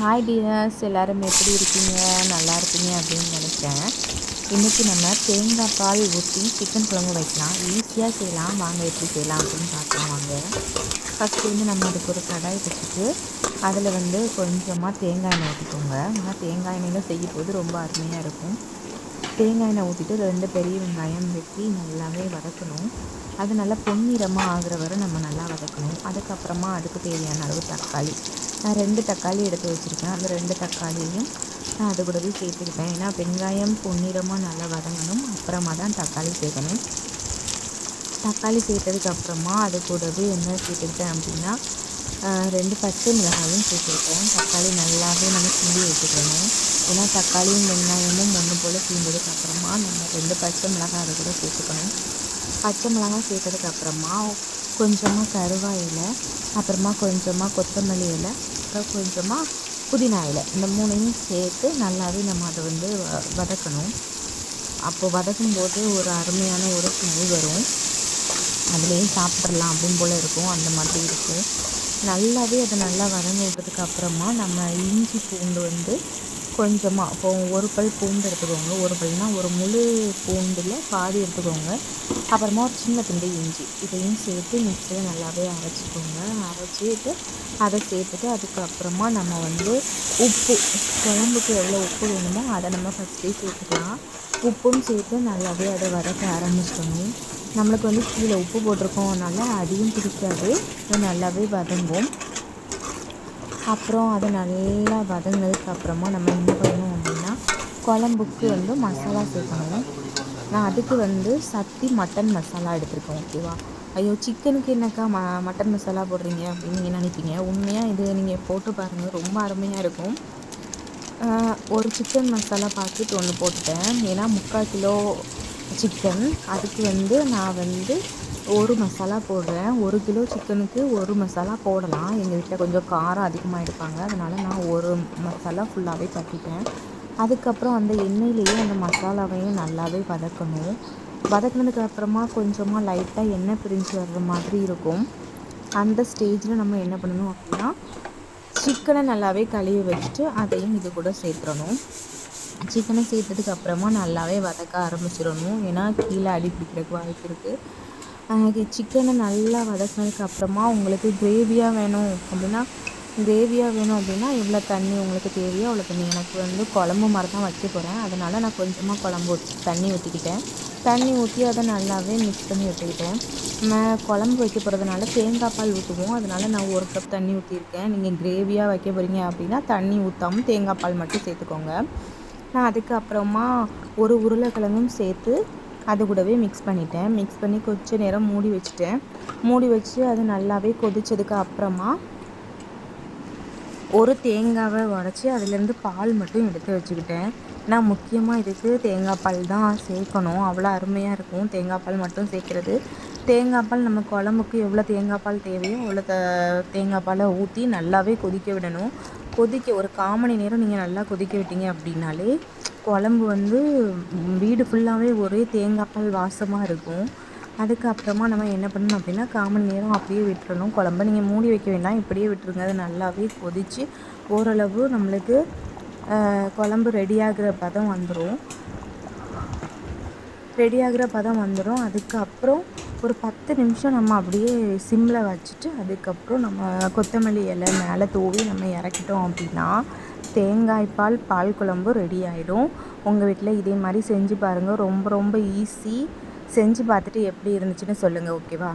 Hi tears எல்லோரும் எப்படி இருக்கீங்க? நல்லா இருப்பீங்க அப்படின்னு நினைக்கிறேன். இன்றைக்கி நம்ம தேங்காய் பால் ஊற்றி சிக்கன் குழம்பு வைக்கலாம். ஈஸியாக செய்யலாம். வாங்க எப்படி செய்யலாம் அப்படின்னு பார்க்கலாம் வாங்க. ஃபஸ்ட்டு வந்து நம்ம அதுக்கு ஒரு கடாய் வச்சுட்டு அதில் வந்து கொஞ்சமாக தேங்காய் எண்ணெய் ஊற்றிக்கோங்க ஏன்னா தேங்காய் எண்ணெயில் செய்யும் போது ரொம்ப அருமையாக இருக்கும். தேங்காய் எண்ணெய் ஊற்றிட்டு ரெண்டு பெரிய வெங்காயம் வெட்டி நல்லாவே வதக்கணும். அது நல்லா பொன்னிறமாக ஆகிற வரை நம்ம நல்லா வதக்கணும். அதுக்கப்புறமா அதுக்கு தேவையான அளவு தக்காளி. நான் ரெண்டு தக்காளி எடுத்து வச்சுருக்கேன். அந்த ரெண்டு தக்காளியையும் நான் அது கூடவே சேர்த்துக்கிட்டேன். ஏன்னா வெங்காயம் பொன்னிறமாக நல்லா வதங்கணும். அப்புறமா தான் தக்காளி சேர்க்கணும். தக்காளி சேர்த்ததுக்கப்புறமா அது கூடவே என்ன சேர்த்துக்கிட்டேன் அப்படின்னா ரெண்டு பச்சை மிளகாயும் சேர்த்துருக்கேன் தக்காளி நல்லாவே நம்ம சீண்டி வச்சுக்கணும். ஏன்னா தக்காளியும் வெங்காயமும் ஒன்று போல் கீந்ததுக்கப்புறமா நம்ம ரெண்டு பச்சை மிளகாய் அதை கூட சேர்த்துக்கணும். பச்சை மிளகாய் சேர்த்ததுக்கப்புறமா கொஞ்சமாக கருவாய் இலை அப்புறமா கொஞ்சமாக கொத்தமல்லி இலை அப்புறம் கொஞ்சமாக புதினா இலை. இந்த மூணையும் சேர்த்து நல்லாவே நம்ம அதை வந்து வதக்கணும். அப்போது வதக்கும் போது ஒரு அருமையான ஒரு ஸ்மெல் வரும். அதுலேயும் சாப்பிட்றலாம் அப்படின்னு போல் இருக்கும். அந்த மாதிரி இருக்கும். நல்லாவே அதை நல்லா வதங்கினதுக்கு அப்புறமா நம்ம இஞ்சி பூண்டு வந்து கொஞ்சமாக இப்போ ஒரு பல் பூண்டு எடுத்துக்கோங்க. ஒரு பல்னால் ஒரு முழு பூண்டில் பாதி எடுத்துக்கோங்க. அப்புறமா ஒரு சின்ன துண்டு இஞ்சி. இதையும் சேர்த்து மிக்சியில் நல்லாவே அரைச்சிக்கோங்க. அரைச்சிட்டு அதை சேர்த்துட்டு அதுக்கப்புறமா நம்ம வந்து உப்பு குழம்புக்கு எவ்வளோ உப்பு வேணுமோ அதை நம்ம ஃபஸ்ட்டே சேர்த்துக்கலாம். உப்பும் சேர்த்து நல்லாவே அதை வதக்க ஆரம்பிச்சிட்டோம். நம்மளுக்கு வந்து கீழே உப்பு போட்டிருக்கோம். அதையும் பிடிக்காது. நல்லாவே வதங்கும். அப்புறம் அதை நல்லா வதங்கினதுக்கப்புறமா நம்ம என்ன பண்ணணும் அப்படின்னா குழம்புக்கு வந்து மசாலா சேர்க்கணும். நான் அதுக்கு வந்து சக்தி மட்டன் மசாலா எடுத்திருக்கேன் ஓகேவா ஐயோ சிக்கனுக்கு என்னக்கா ம மட்டன் மசாலா போடுறீங்க அப்படின்னு நீங்கள் நினைப்பீங்க. உண்மையாக இது நீங்கள் போட்டு பாருங்கள் ரொம்ப அருமையாக இருக்கும். ஒரு சிக்கன் மசாலா பாக்கெட் ஒன்று போட்டுட்டேன். ஏன்னா முக்கால் கிலோ சிக்கன். அதுக்கு வந்து நான் வந்து ஒரு மசாலா போடுறேன். ஒரு கிலோ சிக்கனுக்கு ஒரு மசாலா போடலாம். எங்கள் வீட்டில் கொஞ்சம் காரம் அதிகமாக எடுப்பாங்க. அதனால் நான் ஒரு மசாலா ஃபுல்லாகவே கட்டிட்டேன் அதுக்கப்புறம் அந்த எண்ணெயிலேயே அந்த மசாலாவையும் நல்லாவே வதக்கணும். வதக்கினதுக்கு அப்புறமா கொஞ்சமாக லைட்டாக எண்ணெய் பிரிஞ்சு வர்ற மாதிரி இருக்கும். அந்த ஸ்டேஜில் நம்ம என்ன பண்ணணும் அப்படின்னா சிக்கனை நல்லாவே கழுவி வச்சுட்டு அதையும் இது கூட சேர்த்துடணும். சிக்கனை சேர்த்ததுக்கு அப்புறமா நல்லாவே வதக்க ஆரம்பிச்சிடணும். ஏன்னா கீழே அடி பிடிக்கிறதுக்கு வாய்ப்பு இருக்குது சிக்கனை நல்லா வதக்கினதுக்கு அப்புறமா உங்களுக்கு கிரேவியாக வேணும் அப்படின்னா கிரேவியாக வேணும் அப்படின்னா எவ்வளோ தண்ணி உங்களுக்கு தேவையோ அவ்வளோ தண்ணி. எனக்கு வந்து குழம்பு மாதிரி தான் வைக்க போகிறேன் அதனால் நான் கொஞ்சமாக குழம்பு ஊற்றி தண்ணி ஊற்றிக்கிட்டேன் தண்ணி ஊற்றி அதை நல்லாவே மிக்ஸ் பண்ணி வச்சுக்கிட்டேன் நான் குழம்பு வைக்க போகிறதுனால தேங்காய் பால் ஊற்றுவோம் அதனால் நான் ஒரு கப் தண்ணி ஊற்றிருக்கேன் நீங்கள் கிரேவியாக வைக்க போகிறீங்க அப்படின்னா தண்ணி ஊற்றாமல் தேங்காய் பால் மட்டும் சேர்த்துக்கோங்க. நான் அதுக்கப்புறமா ஒரு உருளைக்கிழங்கும் சேர்த்து அது கூடவே மிக்ஸ் பண்ணிட்டேன். மிக்ஸ் பண்ணி கொஞ்ச நேரம் மூடி வச்சுட்டேன். மூடி வச்சு அது நல்லாவே கொதித்ததுக்கு அப்புறமா ஒரு தேங்காவை உடச்சி அதுலேருந்து பால் மட்டும் எடுத்து வச்சுக்கிட்டேன். நான் முக்கியமாக இதுக்கு தேங்காய் பால் தான் சேர்க்கணும். அவ்வளோ அருமையாக இருக்கும். தேங்காய் பால் மட்டும் சேர்க்குறது. தேங்காய் பால் நம்ம குழம்புக்கு எவ்வளோ தேங்காய் பால் தேவையோ அவ்வளோ த தேங்காய் பாலை ஊற்றி நல்லாவே கொதிக்க விடணும். கொதிக்க ஒரு கால் மணி நேரம் நீங்கள் நல்லா கொதிக்க விட்டீங்க அப்படின்னாலே குழம்பு வந்து வீடு ஃபுல்லாகவே ஒரே தேங்காய் பால் வாசமாக இருக்கும். அதுக்கப்புறமா நம்ம என்ன பண்ணணும் அப்படின்னா காமன் நேரம் அப்படியே விட்டுறணும். குழம்பு நீங்கள் மூடி வைக்க வேண்டாம். இப்படியே விட்டுருங்க. அது நல்லாவே கொதித்து ஓரளவு நம்மளுக்கு குழம்பு ரெடியாகிற பதம் வந்துடும் ரெடியாகிற பதம் வந்துடும் அதுக்கப்புறம் ஒரு பத்து நிமிஷம் நம்ம அப்படியே சிம்மில் வச்சுட்டு அதுக்கப்புறம் நம்ம கொத்தமல்லி இலை மேலே தூவி நம்ம இறக்கிட்டோம் அப்படின்னா தேங்காய் பால் பால் குழம்பு ரெடி ஆகிடும் உங்கள் வீட்டில் இதே மாதிரி செஞ்சு பாருங்கள் ரொம்ப ரொம்ப ஈஸி செஞ்சு பார்த்துட்டு எப்படி இருந்துச்சுன்னு சொல்லுங்கள் ஓகேவா